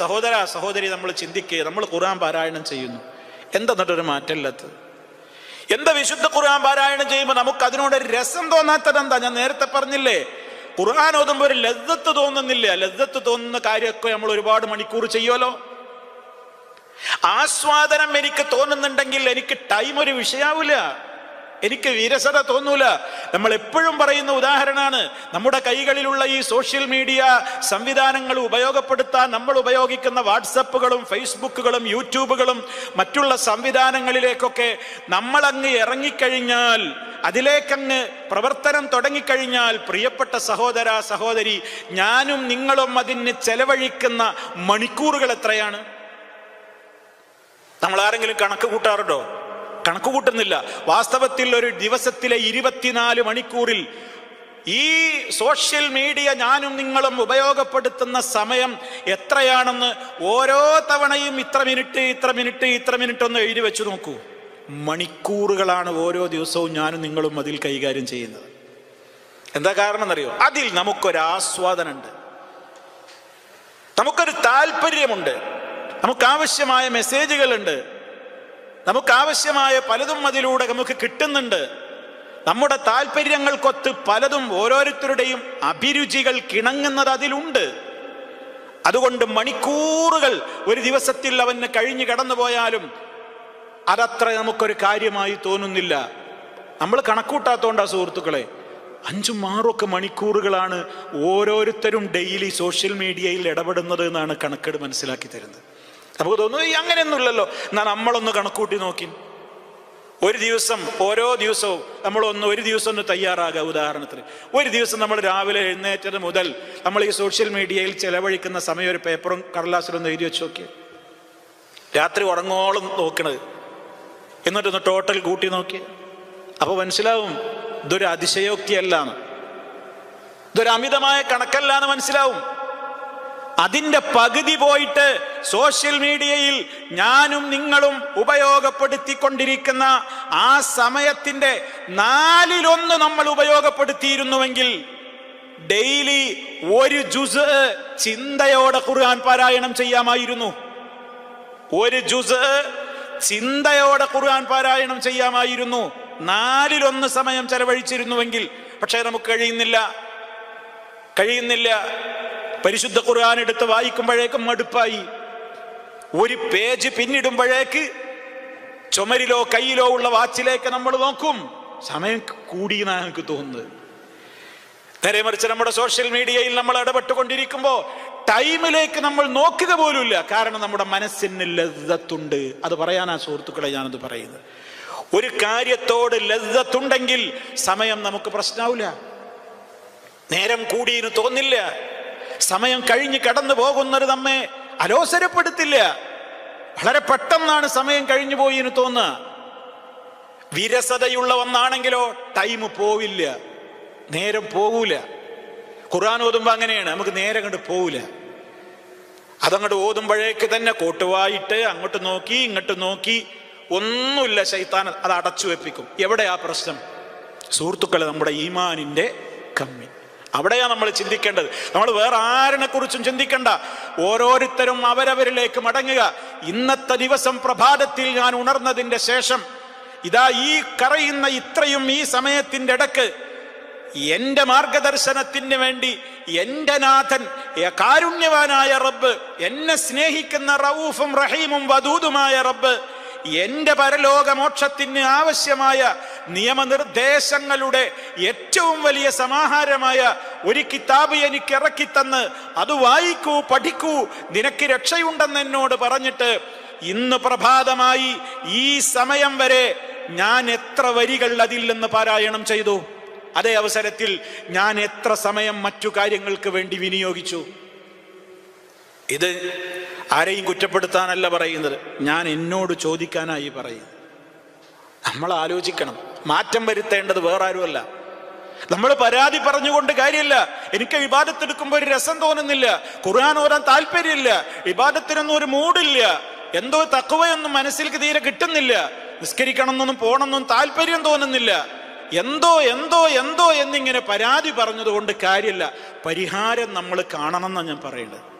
സഹോദര സഹോദരി നമ്മൾ ചിന്തിക്കുക നമ്മൾ ഖുർആൻ പാരായണം ചെയ്യുന്നു. എന്തെന്നിട്ടൊരു മാറ്റമില്ലാത്തത് എന്താ വിശുദ്ധ ഖുർആൻ പാരായണം ചെയ്യുമ്പോൾ നമുക്ക് അതിനോട് ഒരു രസം തോന്നാത്തത് എന്താ ഞാൻ നേരത്തെ പറഞ്ഞില്ലേ ഖുർആൻ ഓതുമ്പോൾ ഒരു ലജ്ജത്ത് തോന്നുന്നില്ല. ലജ്ജത്ത് തോന്നുന്ന കാര്യമൊക്കെ നമ്മൾ ഒരുപാട് മണിക്കൂർ ചെയ്യുമല്ലോ ആസ്വാദനം എനിക്ക് തോന്നുന്നുണ്ടെങ്കിൽ എനിക്ക് ടൈം ഒരു വിഷയാവില്ല. എനിക്ക് വിരസത തോന്നൂല. നമ്മൾ എപ്പോഴും പറയുന്ന ഉദാഹരണമാണ് നമ്മുടെ കൈകളിലുള്ള ഈ സോഷ്യൽ മീഡിയ സംവിധാനങ്ങൾ ഉപയോഗപ്പെടുത്താൻ നമ്മൾ ഉപയോഗിക്കുന്ന വാട്സപ്പുകളും ഫേസ്ബുക്കുകളും യൂട്യൂബുകളും മറ്റുള്ള സംവിധാനങ്ങളിലേക്കൊക്കെ നമ്മൾ അങ്ങ് ഇറങ്ങിക്കഴിഞ്ഞാൽ അതിലേക്കങ്ങ് പ്രവർത്തനം തുടങ്ങിക്കഴിഞ്ഞാൽ പ്രിയപ്പെട്ട സഹോദര സഹോദരി ഞാനും നിങ്ങളും അതിന് ചെലവഴിക്കുന്ന മണിക്കൂറുകൾ എത്രയാണ്? നമ്മൾ ആരെങ്കിലും കണക്ക് കൂട്ടാറുണ്ടോ? കണക്ക് കൂട്ടുന്നില്ല വാസ്തവത്തിൽ ഒരു ദിവസത്തിലെ ഇരുപത്തിനാല് മണിക്കൂറിൽ ഈ സോഷ്യൽ മീഡിയ ഞാനും നിങ്ങളും ഉപയോഗപ്പെടുത്തുന്ന സമയം എത്രയാണെന്ന് ഓരോ തവണയും ഇത്ര മിനിറ്റ് ഇത്ര മിനിറ്റ് ഇത്ര മിനിറ്റ് ഒന്ന് എഴുതി വെച്ചു നോക്കൂ. മണിക്കൂറുകളാണ് ഓരോ ദിവസവും ഞാനും നിങ്ങളും അതിൽ കൈകാര്യം ചെയ്യുന്നത്. എന്താ കാരണം എന്നറിയോ? അതിൽ നമുക്കൊരാസ്വാദനുണ്ട് നമുക്കൊരു താല്പര്യമുണ്ട്. നമുക്ക് ആവശ്യമായ മെസ്സേജുകളുണ്ട്. നമുക്ക് ആവശ്യമായ പലതും അതിലൂടെ നമുക്ക് കിട്ടുന്നുണ്ട്. നമ്മുടെ താല്പര്യങ്ങൾക്കൊത്ത് പലതും ഓരോരുത്തരുടെയും അഭിരുചികൾ കിണങ്ങുന്നത് അതിലുണ്ട്. അതുകൊണ്ട് മണിക്കൂറുകൾ ഒരു ദിവസത്തിൽ അവന് കഴിഞ്ഞു കടന്നുപോയാലും അതത്ര നമുക്കൊരു കാര്യമായി തോന്നുന്നില്ല. നമ്മൾ കണക്കൂട്ടാത്തോണ്ടാ സുഹൃത്തുക്കളെ അഞ്ചും ആറൊക്കെ മണിക്കൂറുകളാണ് ഓരോരുത്തരും ഡെയിലി സോഷ്യൽ മീഡിയയിൽ ഇടപെടുന്നത് എന്നാണ് കണക്കെട് മനസ്സിലാക്കി തരുന്നത്. നമുക്ക് തോന്നുന്നു "ഏയ് അങ്ങനെയൊന്നുമില്ലല്ലോ. എന്നാൽ നമ്മളൊന്ന് കണക്കൂട്ടി നോക്കി. ഒരു ദിവസം ഓരോ ദിവസവും നമ്മളൊന്ന് ഒരു ദിവസം ഒന്ന് തയ്യാറാകുക ഉദാഹരണത്തിന്. ഒരു ദിവസം നമ്മൾ രാവിലെ എഴുന്നേറ്റത് മുതൽ നമ്മൾ ഈ സോഷ്യൽ മീഡിയയിൽ ചെലവഴിക്കുന്ന സമയം ഒരു പേപ്പറും ഒന്ന് എഴുതി വെച്ച് നോക്കി രാത്രി ഉറങ്ങോളം നോക്കണത്. എന്നിട്ടൊന്ന് ടോട്ടൽ കൂട്ടി നോക്കി അപ്പോൾ മനസ്സിലാവും ഇതൊരു അതിശയോക്തിയല്ലാന്ന്. ഇതൊരു അമിതമായ കണക്കല്ല എന്ന് മനസ്സിലാവും. അതിന്റെ പകുതി പോയിട്ട് സോഷ്യൽ മീഡിയയിൽ ഞാനും നിങ്ങളും ഉപയോഗപ്പെടുത്തിക്കൊണ്ടിരിക്കുന്ന ആ സമയത്തിന്റെ നാലിലൊന്ന് നമ്മൾ ഉപയോഗപ്പെടുത്തിയിരുന്നുവെങ്കിൽ ഡെയിലി ഒരു ജുസ് ചിന്തയോടെ ഖുർആൻ പാരായണം ചെയ്യാമായിരുന്നു. ഒരു ജുസ് ചിന്തയോടെ ഖുർആൻ പാരായണം ചെയ്യാമായിരുന്നു. നാലിലൊന്ന് സമയം ചെലവഴിച്ചിരുന്നുവെങ്കിൽ പക്ഷേ നമുക്ക് കഴിയുന്നില്ല. കഴിയുന്നില്ല. പരിശുദ്ധ ഖുർആൻ എടുത്ത് വായിക്കുമ്പോഴേക്കും മടുപ്പായി. ഒരു പേജ് പിന്നിടുമ്പോഴേക്ക് ചുമരിലോ കയ്യിലോ ഉള്ള വാച്ചിലേക്ക് നമ്മൾ നോക്കും. സമയം കൂടി എന്നാണ് എനിക്ക് തോന്നുന്നത്. നേരെ മറിച്ച് നമ്മുടെ സോഷ്യൽ മീഡിയയിൽ നമ്മൾ ഇടപെട്ടുകൊണ്ടിരിക്കുമ്പോൾ ടൈമിലേക്ക് നമ്മൾ നോക്കുക പോലുമില്ല. കാരണം നമ്മുടെ മനസ്സിന് ലജ്ജത്തുണ്ട്. അത് പറയാനാ സുഹൃത്തുക്കളെ ഞാനത് പറയുന്നത്. ഒരു കാര്യത്തോട് ലജ്ജത്തുണ്ടെങ്കിൽ സമയം നമുക്ക് പ്രശ്നമാവില്ല നേരം കൂടിയെന്ന് തോന്നില്ല. സമയം കഴിഞ്ഞ് കടന്നു പോകുന്നത് നമ്മെ അലോസരപ്പെടുത്തില്ല. വളരെ പെട്ടെന്നാണ് സമയം കഴിഞ്ഞു പോയി എന്ന് തോന്നുക വിരസതയുള്ള ഒന്നാണെങ്കിലോ ടൈം പോവില്ല. നേരം പോകൂല ഖുർആൻ ഓതുമ്പോ അങ്ങനെയാണ്. നമുക്ക് നേരെ കണ്ട് പോവില്ല അതങ്ങോട്ട് ഓതുമ്പോഴേക്ക് തന്നെ കോട്ടുവായിട്ട് അങ്ങോട്ട് നോക്കി ഇങ്ങോട്ട് നോക്കി. ഒന്നുമില്ല ശൈത്താൻ അത് അടച്ചു വെപ്പിക്കും. ആ പ്രശ്നം? സുഹൃത്തുക്കളെ നമ്മുടെ ഈമാനിന്റെ കമ്മി. അവിടെയാ നമ്മൾ ചിന്തിക്കേണ്ടത്. നമ്മൾ വേറെ ആരിനെ കുറിച്ചും ചിന്തിക്കണ്ട. ഓരോരുത്തരും അവരവരിലേക്ക് മടങ്ങുക. ഇന്നത്തെ ദിവസം പ്രഭാതത്തിൽ ഞാൻ ഉണർന്നതിന്റെ ശേഷം ഇതാ ഈ കറയുന്ന ഇത്രയും ഈ സമയത്തിന്റെ ഇടയ്ക്ക് എന്റെ മാർഗദർശനത്തിന് വേണ്ടി എന്റെ നാഥൻ കാരുണ്യവാനായ റബ്ബ് എന്നെ സ്നേഹിക്കുന്ന റവൂഫും റഹീമും വദൂതുമായ റബ്ബ് എന്റെ പരലോകമോക്ഷത്തിന് ആവശ്യമായ നിയമനിർദ്ദേശങ്ങളുടെ ഏറ്റവും വലിയ സമാഹാരമായ ഒരു കിതാബ് എനിക്ക് ഇറക്കിത്തന്ന് അത് വായിക്കൂ പഠിക്കൂ നിനക്ക് രക്ഷയുണ്ടെന്ന് എന്നോട് പറഞ്ഞിട്ട് ഇന്ന് പ്രഭാതമായി ഈ സമയം വരെ ഞാൻ എത്ര വരികൾ അതിൽ നിന്ന് പാരായണം ചെയ്തു? അതേ അവസരത്തിൽ ഞാൻ എത്ര സമയം മറ്റു കാര്യങ്ങൾക്ക് വേണ്ടി വിനിയോഗിച്ചു? ഇത് ആരെയും കുറ്റപ്പെടുത്താനല്ല പറയുന്നത്. ഞാൻ എന്നോട് ചോദിക്കാനായി പറയും. നമ്മൾ ആലോചിക്കണം. മാറ്റം വരുത്തേണ്ടത് വേറെ ആരുമല്ല നമ്മൾ പരാതി പറഞ്ഞുകൊണ്ട് കാര്യമില്ല. എനിക്ക് വിവാദത്തെടുക്കുമ്പോൾ ഒരു രസം തോന്നുന്നില്ല. ഖുർആൻ ഓരാൻ താല്പര്യമില്ല. വിവാദത്തിനൊന്നും ഒരു മൂടില്ല. എന്തോ തക്കവയൊന്നും മനസ്സിലേക്ക് തീരെ കിട്ടുന്നില്ല. നിസ്കരിക്കണം എന്നൊന്നും പോകണമെന്നും താല്പര്യം തോന്നുന്നില്ല. എന്തോ എന്തോ എന്തോ എന്നിങ്ങനെ പരാതി പറഞ്ഞതുകൊണ്ട് കാര്യമില്ല. പരിഹാരം നമ്മൾ കാണണം എന്നാണ് ഞാൻ പറയുന്നത്